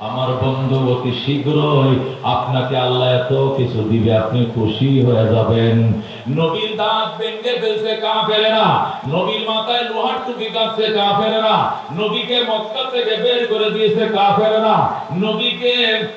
আমার বন্ধু অতি শীঘ্রই আপনাকে আল্লাহ এত কিছু দিবে, আপনি খুশি হয়ে যাবেন। নবীর দাঁত ভেঙে ফেলছে, কা ফেলেরা নবীর মাথায় লোহার টুপি কাটছে না। নবীকে মক্কা থেকে বের করে দিয়েছে কাফেরেরা নবীকে,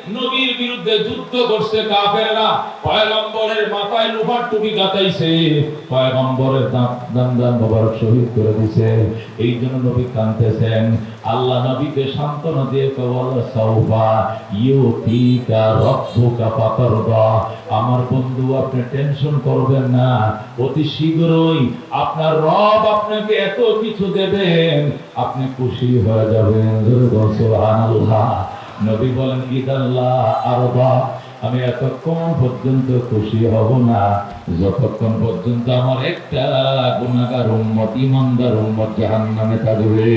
নবীর বিরুদ্ধে যুদ্ধ করছে কাফেরেরা। পয়গম্বরের মাথায় লোহার টুপি কাটাইছে পয়গম্বরের দাঁত দান মোবারক শহীদ করে দিছে। এই জন্য নবী কাঁদতেছেন। আল্লাহ নবীকে সান্ত্বনা দিয়ে বল সাউবা ইউতিকা রব্বুকা ফাতারদা। আমার বন্ধু, আপনি টেনশন করবেন না। অতি শীঘ্রই আপনার রব আপনাকে এত কিছু দেবেন। আপনি খুশি হয়ে যাবেন। সুবহানাল্লাহ। নবী বলেন, ইদাল্লাহ আরবা, আমি এতক্ষণ পর্যন্ত খুশি হব না। যতক্ষণ পর্যন্ত আমার একটা গুণাগার উম্মত ইমানদার উম্মত জাহান্নামে থাকবে।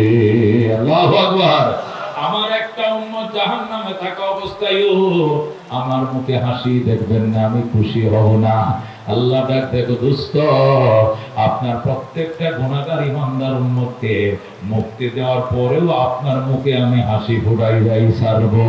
আল্লাহু আকবার। আমার একটা উম্মত জাহান্নামে থাকা অবস্থায়ও আমার মুখে হাসি দেখবেন না, আমি খুশি হব না। আল্লাহ দেখো দুস্থ। আপনার প্রত্যেকটা গুণাগার ইমানদার উম্মতকে মুক্তি দেওয়ার পরেও আপনার মুখে আমি হাসি ফুটাই যাই সারবো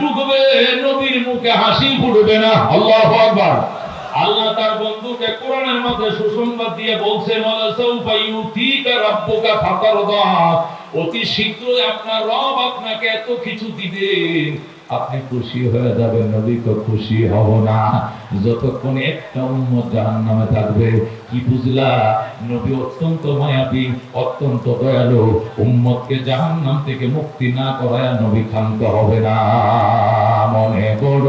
ঢুকবে, নবীর মুখে হাসি ফুটবে না। আল্লাহু আকবার। আল্লাহ তার বন্ধুকে কোরআনের মধ্যে সুসংবাদ দিয়ে বলছেন অতি শীঘ্রই আপনার রব আপনাকে এত কিছু দিবেন আপনি খুশি হয়ে যাবেন, নবী, তো খুশি হব না। যতক্ষণ একটা উম্মত জাহান্নামে থাকবে, কি বুঝলা? নবী অত্যন্ত মায়াবী, অত্যন্ত দয়ালু। উম্মতকে জাহান্নাম থেকে মুক্তি না করায় নবী ক্ষান্ত হবে না। মনে বড়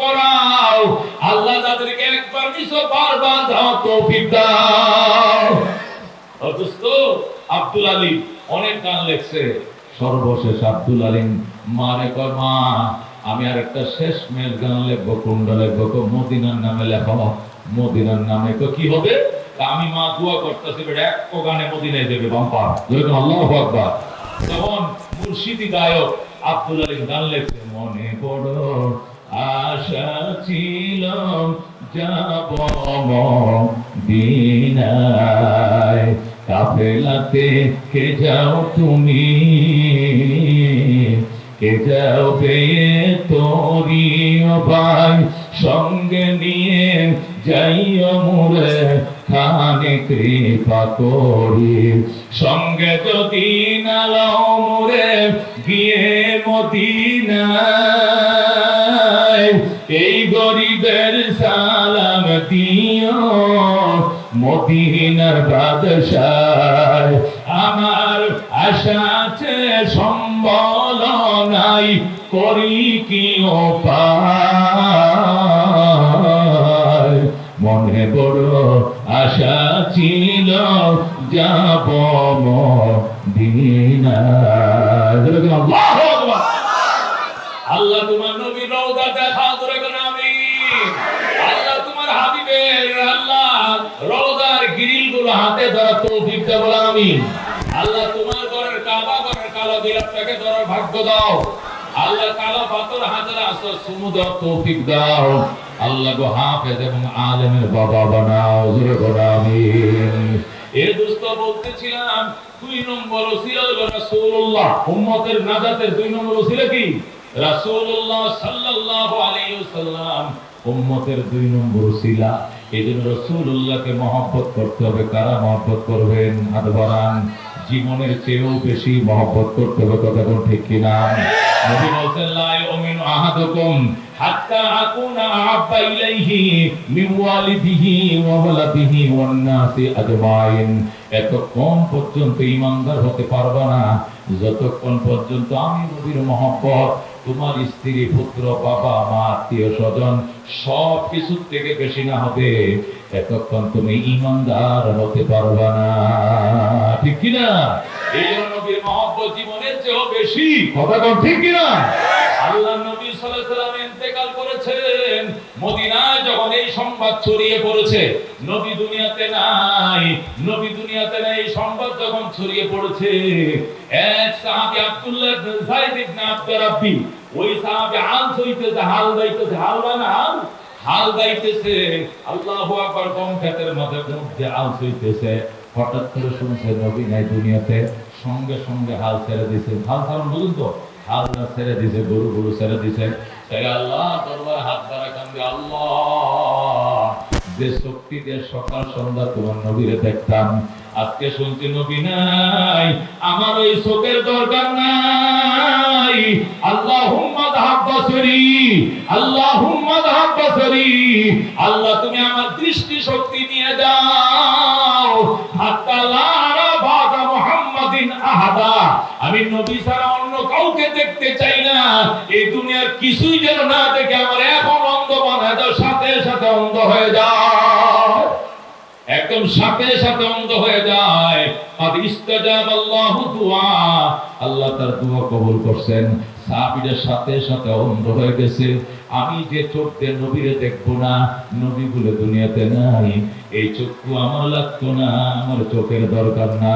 করাও আল্লাহ তাদেরকে একবার নিছো বারবার দাও তৌফিক দাও। আব্দুল আলী অনেক গান সর্বশেষ আব্দুল মারে মা, আমি আর একটা শেষ মেল গান লিখব, কোনটা লিখব? মদিনার নামে লেখো। মদিনার নামে তো কি হবে? আমি মা দোয়া করতেছি এক গানে মদিনায় দেবে বাম্পার। যেরকম আল্লাহু আকবার। তখন মুর্শিদি গায়ক আব্দুল আলীম গান লেখছে, মনে বড় আশা ছিল যাব দিনায় কাফেলাতে কে যাও তুমি? কে যাও পেয়ে তোরি ভাই? সঙ্গে নিয়ে যাইও মুরে খানে কৃপা করি। সঙ্গে যদি নালাও মুরে গিয়ে মদিনায়। গরিবের সালাম দিও, মদিনার আমার আশা আছে, সম্বল নাই, করি কি মনে বড় আশা ছিল, যাব মদিনায়। আল্লাহ তোমার রওজার গ্রিলগুলো হাতে ধরা তৌফিক দে বলা আমি আল্লাহ তোমার ঘরের কাবা, ঘরের কালো বিলাপটাকে ধরার ভাগ্য দাও। আল্লাহ কালো পাথর হাজার আসর সুমুদ তৌফিক দাও। আল্লাহ গো হাফেজ এবং আলেমের বাবা বানাও, জোরে আমিন। বলতেছিলাম, দুই নম্বর ওসিলা হলো রাসূলুল্লাহ। উম্মতের নাজাতের দুই নম্বর ওসিলা কি? রাসূলুল্লাহ সাল্লাল্লাহু আলাইহি ওয়াসাল্লাম। উম্মতের দুই নম্বর ওসিলা এজন্য রাসূলুল্লাহকে মহব্বত করতে হবে। কারা মহব্বত করবেন? বাড়ান জীবনের চেয়েও বেশি মহব্বত করতে হবে কথা কোন? ঠিক কিনা এতক্ষণ পর্যন্ত হতে পারবা না। যতক্ষণ পর্যন্ত আমি নবীর মহব্বত তোমার স্ত্রী, পুত্র, বাবা, মা, আত্মীয় স্বজন, সব কিছুর থেকে বেশি না হবে। এতক্ষণ তুমি ইমানদার হতে পারবা না। ঠিক কিনা? এই জন্য নবীর মহব্বত জীবনের চেয়েও বেশি। কথা ঠিক কিনা? আল্লাহ নবী সাল্লাল্লাহু আলাইহি সাল্লাম ইন্তেকাল করেছেন মদিনায় যখন এই সংবাদ ছড়িয়ে পড়েছে, নবী দুনিয়াতে নাই, নবী দুনিয়াতে নাই, এই সংবাদ যখন ছড়িয়ে পড়েছে, এক আব্দুল্লাহ যায়েদ ইবনে ওই হইতেছে হাল দাইতেছে হাল না হাল হাল? দাইতেছে আল্লাহু আকবার কম মধ্যে হইতেছে হঠাৎ করে শুনছে নবী নাই দুনিয়াতে, সঙ্গে সঙ্গে হাল ছেড়ে দিছে। হাল ছাড়ুন বুঝুন তো, হাল ছেড়ে দিছে, গরু গরু ছেড়ে দিছে। আল্লাহ আল্লাহ। তুমি আমার দৃষ্টি শক্তি নিয়ে আহাদা। আমি নবী ছাড়া অন্য কাউকে দেখতে চাই এই দুনিয়ার কিছুই যেন না দেখে আমার এখন অন্ধ বানায় দাও সাথে সাথে অন্ধ হয়ে যায়। একদম সাথে সাথে অন্ধ হয়ে যায়। আর ইস্তাজাব আল্লাহু আল্লাহ তার কবুল করছেন। সাথে সাথে অন্ধ হয়ে গেছে। আমি যে চোখ দিয়ে নবীরে দেখব না নবী বলে দুনিয়াতে নাই। এই চক্ষু আমার লাগতো না, আমার চোখের দরকার না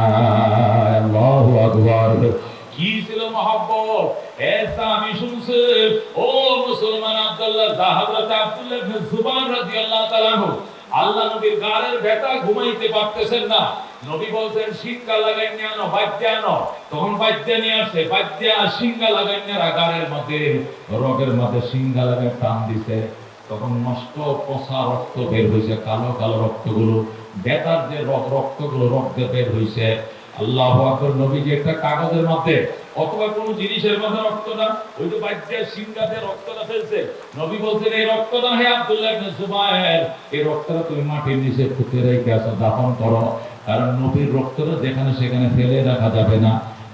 গালের মধ্যে, রগের মধ্যে টান দিছে। তখন নষ্ট পচা রক্ত বের হয়েছে কালো কালো রক্তগুলো বেতার যে রক- রক্তগুলো রক্ত বের হয়েছে আল্লাহ আকবর নবী একটা কাগজের মধ্যে, অথবা কোন জিনিসের মধ্যে রক্তটা ওই তো সিংহাতে ফেলছে নবী বলছেন, এই হে আব্দুল্লাহ ইবনে জুবায়ের, এই রক্তটা তুমি মাটির নিচে পুঁতে রেখে আসো, দাফন করো, কারণ নবীর রক্তটা যেখানে সেখানে ফেলে রাখা যাবে না।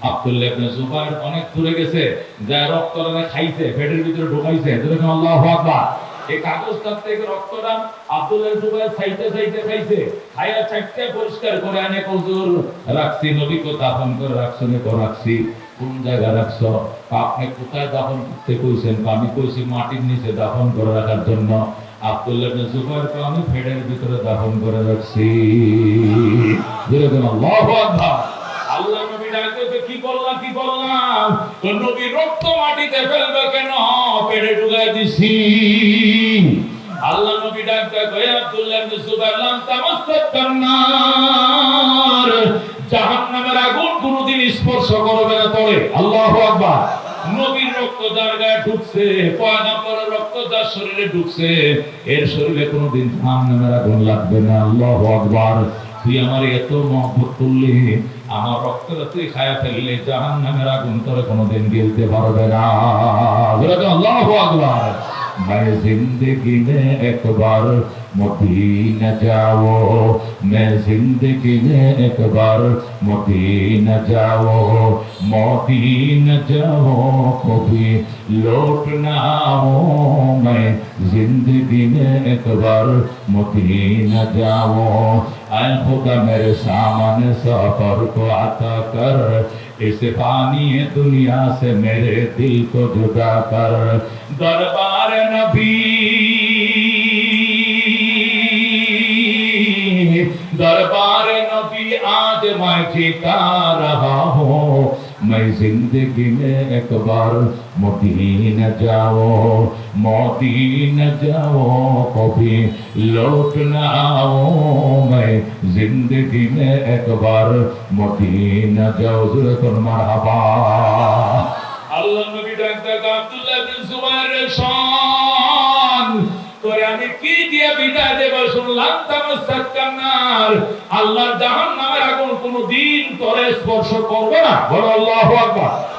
আব্দুল্লাহ ইবনে জুবায়ের অনেক দূরে গেছে, যা রক্তটা খাইছে, পেটের ভিতরে ঢুকাইছে যেরকম আল্লাহু আকবার। আব্দুল্লাহ আমি কইছি মাটির নিচে দাফন করে রাখার জন্য। আব্দুল্লাহ জুবাইরকে আমি ফেডের ভিতরে দাফন করে রাখছি। নবী রক্ত মাটিতে ফেলবে কেন? পেটে ঢুকাই দিছি। আল্লাহ নবী ডাকতে কয় আব্দুল্লাহ ইবনে জুবাইর, লাম তামাসসাক জাহান্নামের আগুন কোনোদিন স্পর্শ করবে না তবে আল্লাহু আকবার। নবীর রক্ত যার গায়ে ঢুকছে, পয়গাম্বরের রক্ত যার শরীরে ঢুকছে, এর শরীরে কোনোদিন জাহান্নামের আগুন লাগবে না। আল্লাহু আকবার। তুই আমার এত মহব্বত করলি। আমার রক্তটা তুই খায়া ফেললে জাহান নামের আগুন তোরে কোনোদিন গিলতে পারবে না আল্লাহু আকবার मैं जिंदगी में एक बार मदीना जाओ। मैं ज़िंदगी में एक बार मदीना जाओ। मदीना जाओ, कभी लौट ना आओ। मैं ज़िंदगी में एक बार मदीना जाओ। ऐ खुदा मेरे सामने सफ़र को आता कर। इस पानी दुनिया से मेरे दिल को जुदा कर। दरबार नबी दरबार नबी आज मैं जीता रहा हूँ। मैं ज़िंदगी में एक बार मदीना जाओ मदीना जाओ, कभी लौट ना आओ। मैं ज़िंदगी में एक बार मदीना जाओ। जुल्कुल मरहबा বিদায় দেব শুনলাম তামাসাক কান্নার। আল্লাহর আগুন কোনো দিন তোরে স্পর্শ করবে না। বড় আকবার।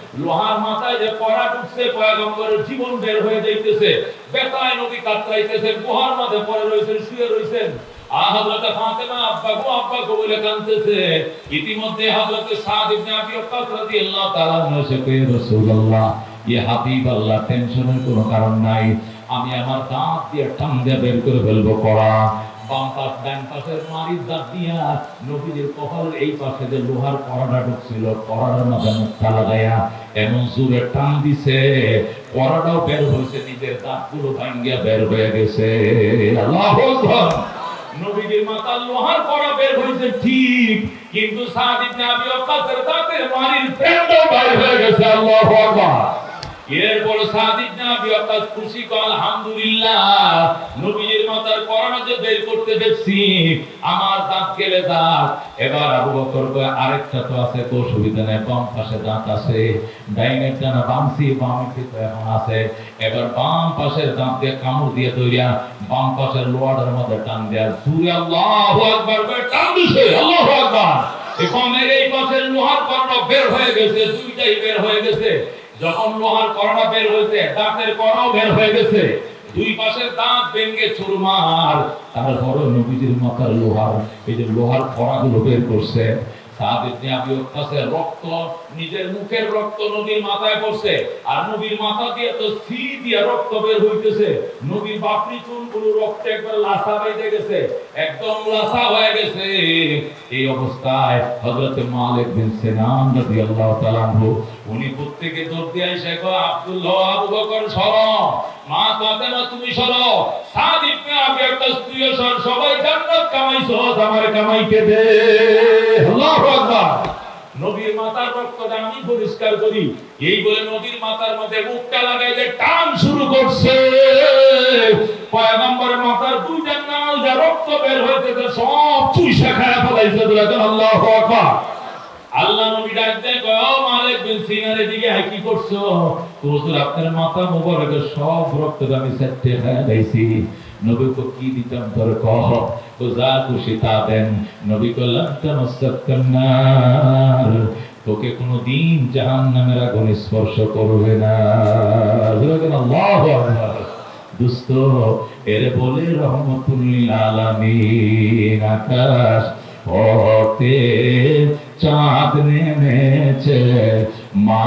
লোহার মাথায় যে করা ঢুকছে পয়গম্বরের জীবন বের হয়ে যাইতেছে। বেতায় নবী কাতরাইতেছেন গুহার মধ্যে পড়ে রইছেন, শুয়ে কাঁদতেছে। ইতিমধ্যে কোনো কারণ নাই। আমি আমার দাঁত দিয়ে টান দিয়ে বের করে ফেলব করা বাম পাশ ডান পাশের মারির দাঁত দিয়া নবীদের কপালের এই পাশে যে লোহার কড়াটা ঢুকছিল কড়াটার মাঝে মুখটা লাগাইয়া এমন জোরে টান দিছে কড়াটাও বের হয়েছে, নিজের দাঁতগুলো ভাঙ্গিয়া বের হয়ে গেছে। আল্লাহু মাথার লোহার কড়া বের হয়েছে ঠিক, কিন্তু সাদ ইবনে আবি দাঁতের মারির প্যান্ডও বের হয়ে গেছে, আল্লাহু আকবার! এরপর সাদ ইবনে আবি খুশি কর, আলহামদুলিল্লাহ। কড়া যে বের করতে দেখছি, আমার দাঁত গেলে দাঁত। এবার আবু বকর আরেকটা তো আছে, তো অসুবিধা নেই, বাম পাশে দাঁত আছে। ডাইনের ডানা তো এখন আছে। এবার বাম পাশের দাঁত দিয়ে কামড় দিয়ে তৈরিয়া বাম পাশের লোয়ারের মধ্যে টান দেয়া আকবার টান দিছে এখন এই পাশের লোহার কর্ণ বের হয়ে গেছে, দুইটাই বের হয়ে গেছে। যখন লোহার করোনা বের হয়েছে, দাঁতের করাও বের হয়ে গেছে। দুই পাশের দাঁত ভেঙে চুরমার। তারপরে নবীজির মাথার লোহার, এই যে লোহার কড়াগুলো বের করছে উনি প্রত্যেকে দিয়ে আব্দুল্লাহ তুমি সরো। সাদ ইবনে তুইও সবাই জান্নাত কামাইছো আমার কামাইকে নবীর আমি পরিষ্কার করি। এই বলে মধ্যে মুখটা লাগাই যে টান শুরু করছে। যা রক্ত বের সব ফলাইছে আকবার। আল্লাহ নবী ডাক দেয় মালিক বিন সিনারের দিকে কি করছ? হুজুর আপনার মাথা মোবারকের সব রক্ত আমি সেটে খায়া নবী কো দিতাম তোর কহ? তো যা খুশি তা দেন নবী তোকে কোনো দিন জাহান্নামের আগুন স্পর্শ করবে না। এর বলে রহমতুল্লিল আকাশ হতে চাঁদ নেমেছে। মা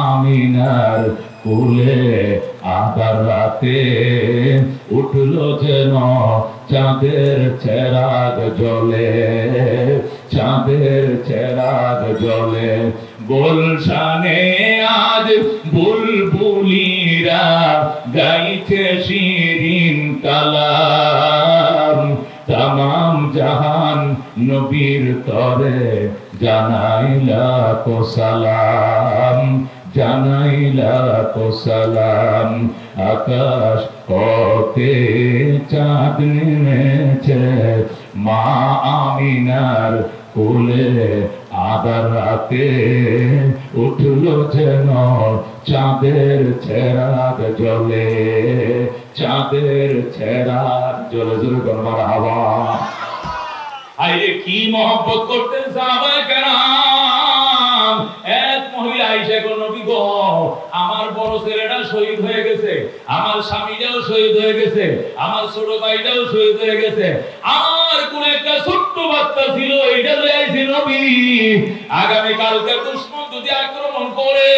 আমিনার কুলে আদার রাতে উঠল যেন চাঁদের চেরাগ জলে, চাঁদের চেরাগ জ্বলে গুলশানে আজ বুলবুলিরা গাইছে শিরিন কালাম। তামাম জাহান নবীর তরে জানাইলা সালাম। জানাইলা কো সালাম। আকাশ কতে চাঁদ নেমেছে। মা আমিনার কোলে আদার রাতে উঠল যেন চাঁদের ছেড়াগ জলে। চাঁদের ছেড়াগ জলে। জলে গরবার হাওয়া। আইরে কি মহব্বত করতেন সাহাবায়ে আইসা কোন নবী গো আমার বড় ছেলেটা শহীদ হয়ে গেছে, আমার স্বামীটাও শহীদ হয়ে গেছে, আমার ছোট ভাইটাও শহীদ হয়ে গেছে। আমার কোন একটা ছোট্ট বাচ্চা ছিল এটা আইছি নবী। আগামী কালকে দুশ্মন যদি আক্রমণ করে,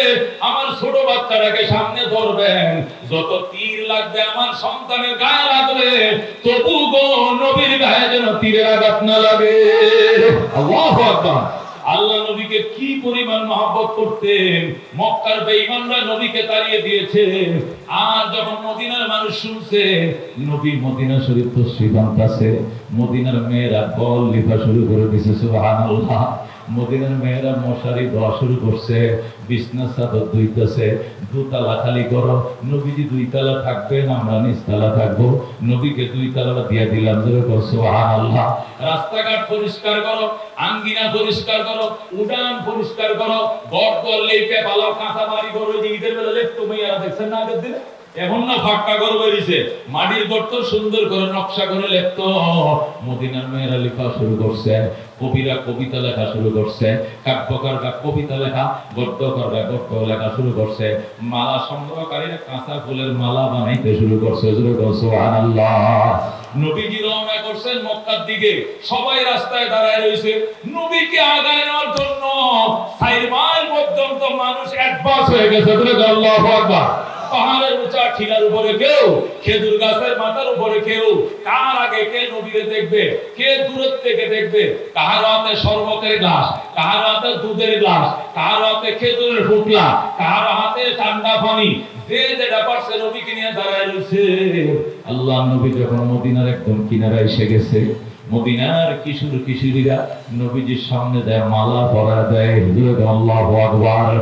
আমার ছোট বাচ্চাটাকে সামনে ধরবেন। যত তীর লাগবে আমার সন্তানের গায়ে লাগবে, তবু গো নবীর গায়ে যেন তীরের আঘাত না লাগে। আল্লাহু আকবার। আল্লাহ নবীকে কি পরিমাণ মহাব্বত করতেন? মক্কার বেঈমানরা নবীকে তাড়িয়ে দিয়েছে। আর যখন মদিনার মানুষ শুনছে, নবী মদিনা শরীফ তো শ্রীকান্ত আছে। মদিনার মেয়েরা বল লিখা শুরু করে দিছে সুবহানাল্লাহ। মদিনার মেয়েরা মশারি দেওয়া শুরু করছে, বিছনা চাদর দুইতেছে দুতলা খালি করো, নবীজি দুইতলা থাকবেন আমরা নিচতলা থাকব। নবীকে দুই তালাটা দিয়ে দিলাম ধরে করছ আল্লাহ রাস্তাঘাট পরিষ্কার করো, আঙ্গিনা পরিষ্কার করো উডান পরিষ্কার করো গড় দল লেপে পালো কাঁচা বাড়ি করো যে ঈদের বেলা লেপ তুমি দেখছেন না আগের দিনে? এখন না ফাঁকা করে বেরিয়েছে। মাটির গর্ত সুন্দর করে নকশা করে লেখতো। মদিনার মেয়েরা লেখা শুরু করছে, কবিরা কবিতা লেখা শুরু করছে, কাব্যকাররা কবিতা লেখা, গদ্যকাররা গদ্য লেখা শুরু করছে। মালা সংগ্রহকারীরা কাঁচা ফুলের মালা বানাইতে শুরু করছে। সুবহানাল্লাহ। নবীজি রওনা করছেন মক্কার দিকে। সবাই রাস্তায় দাঁড়ায় রয়েছে। নবীকে আগায় নেওয়ার জন্য মাইল পর্যন্ত মানুষ অ্যাডভান্স হয়ে গেছে। আকবার। পাহাড়ের উঁচা ঠিলার উপরে কেউ খেজুর গাছের মাথার উপরে কেউ কার আগে কে নবীরে দেখবে, কে দূরের থেকে দেখবে? কাহার হাতে শরবতের গ্লাস কাহার হাতে দুধের গ্লাস কাহার হাতে খেজুরের ফুটলা কাহার হাতে ঠান্ডা পানি। যে যেটা পারছে নবীকে নিয়ে দাঁড়ায় রয়েছে। আল্লাহ নবী যখন মদিনার একদম কিনারা এসে গেছে, মদিনার কিশোর কিশোরীরা নবীজির সামনে দেয় মালা, পরা দেয় আকবার।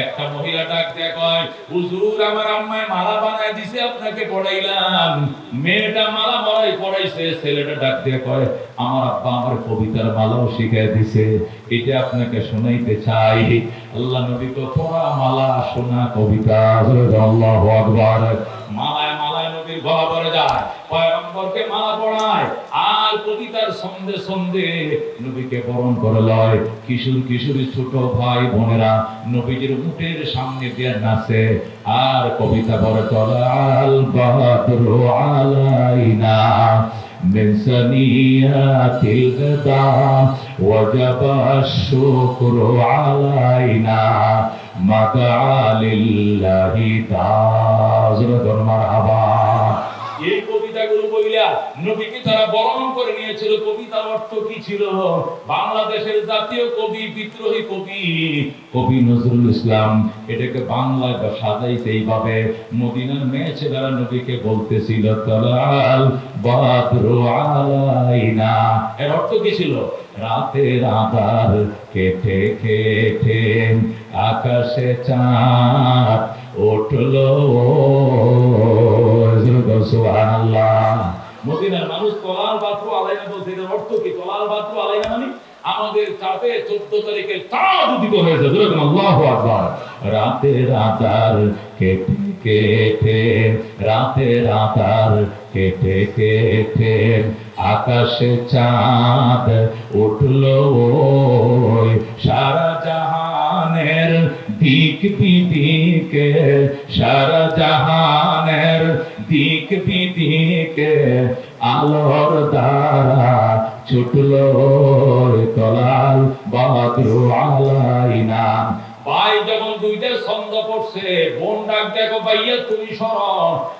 একটা মহিলা ডাকতে কয়, হুজুর, আমার আম্মায় মালা বানায় দিছে, আপনাকে পড়াইলাম। মেয়েটা মালা বানাই পড়াইছে, ছেলেটা ডাক দিয়ে কয়, আমার আব্বা আমার কবিতার মালাও শিখাই দিছে, এটা আপনাকে শোনাইতে চাই। আল্লাহ নবী তো পড়া মালা শোনা কবিতা আল্লাহু আকবার। মালায় মালায় নবীর গলা পড়ে যায় পয়গম্বরকে মালা পড়ায় আর কবিতার সন্ধে সন্ধে নবীকে বরণ করে লয় কিশোর কিশোরী ছোট ভাই বোনেরা নবীজির উটের সামনে দিয়ে নাচে আর কবিতা পড়ে চলে আল বাদরু আলাইনা من سنيات الغداء وجب الشكر علينا ما دعا لله تعالى مرحبا এই বইলা নবীকে তারা বরণ করে নিয়েছিল, কবিতার অর্থ কি ছিল? বাংলাদেশের জাতীয় কবি, বিদ্রোহী কবি কবি নজরুল ইসলাম। এটাকে বাংলায় এইভাবে মদিনার মেয়ে ছেলেরা নবীকে বলতেছিল আলাইনা। এর অর্থ কি ছিল? রাতের আধার কেটে কেটে আকাশে চাঁদ উঠল। সুবহানাল্লাহ। মদিনার মানুষ তলাল বাত্র আলাইনা বলছে এটার অর্থ কি? তলাল বাত্র আলাইনা মানে আমাদের চাপে চোদ্দ তারিখে চাঁদ উদিত হয়েছে আল্লাহ আকবার। রাতে রাতার কেটে কেটে, রাতে রাতার কেটে কেটে, আকাশে চাঁদ উঠল সারা জাহানের দিক বিদিকে সারা জাহানের দিক বিদিকে আলোর দ্বারা ছুটল তলাল বাদরু আলাইনা।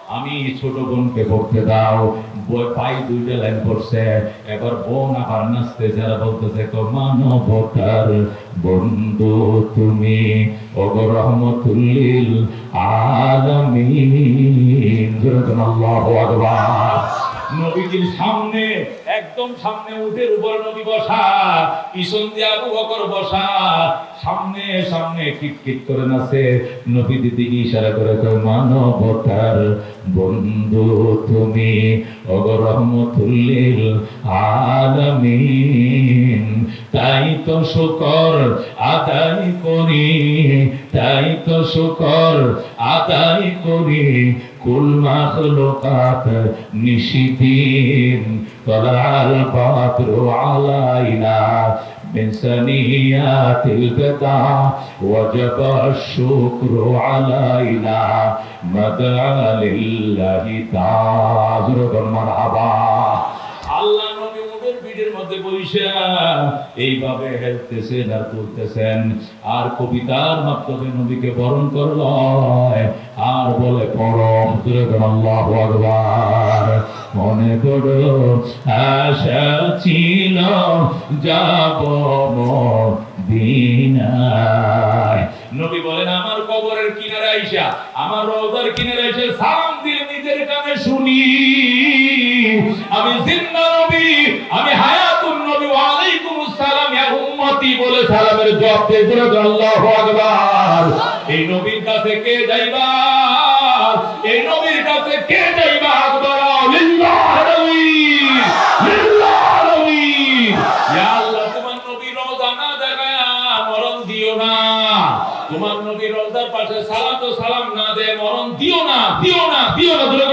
আমি ছোট বোনকে পড়তে দাও। লাইন পড়ছে। এবার বোন আবার নাচতে যারা বলতেছে মানবতার বন্ধু তুমি নবীজির সামনে, একদম সামনে উঠে উপর নবী বসা, পিছন দিয়ে আবু বকর বসা। সামনে সামনে কিটকিট করে নাচে নবী দিদি ইশারা করে কয় মানবতার বন্ধু তুমি অগর রহমতুল্লিল আলামিন। তাই তো শুকর আদায় করি, তাই তো শুকর আদায় করি। কুল মাখলুকাত নিশিদিন তলাল বাদরু আলাইনা। من سنيات البدع وجب الشكر علينا. مدعى لله تعالى. مرحبا এইভাবে হেলতেছেন আর আর কবিতার মাধ্যমে নবীকে বরণ করল। আর বলে, পরম আল্লাহু আকবার। মনে করো আশা ছিল, যাব নবী বলেন, আমার কবরের কিনারে আইসা, আমার কিনারে দিয়ে নিজের কানে শুনি। আমি জিন্দা নবী, আমি হায়াতুন বলে সালামের জবাব দিয়ে জোরে বলো আল্লাহু আকবার। এই নবীর কাছে কে যাইবা? এই নবীর কাছে কে যাইবা? আকবার, লিল্লাহ নবী লিল্লাহ নবী। ইয়া আল্লাহ, তোমার নবী রওজা না দেখায়া মরণ দিও না। তোমার নবী রওজার পাশে সালাত ও সালাম না দে মরণ দিও না দিও না দিও না। বলো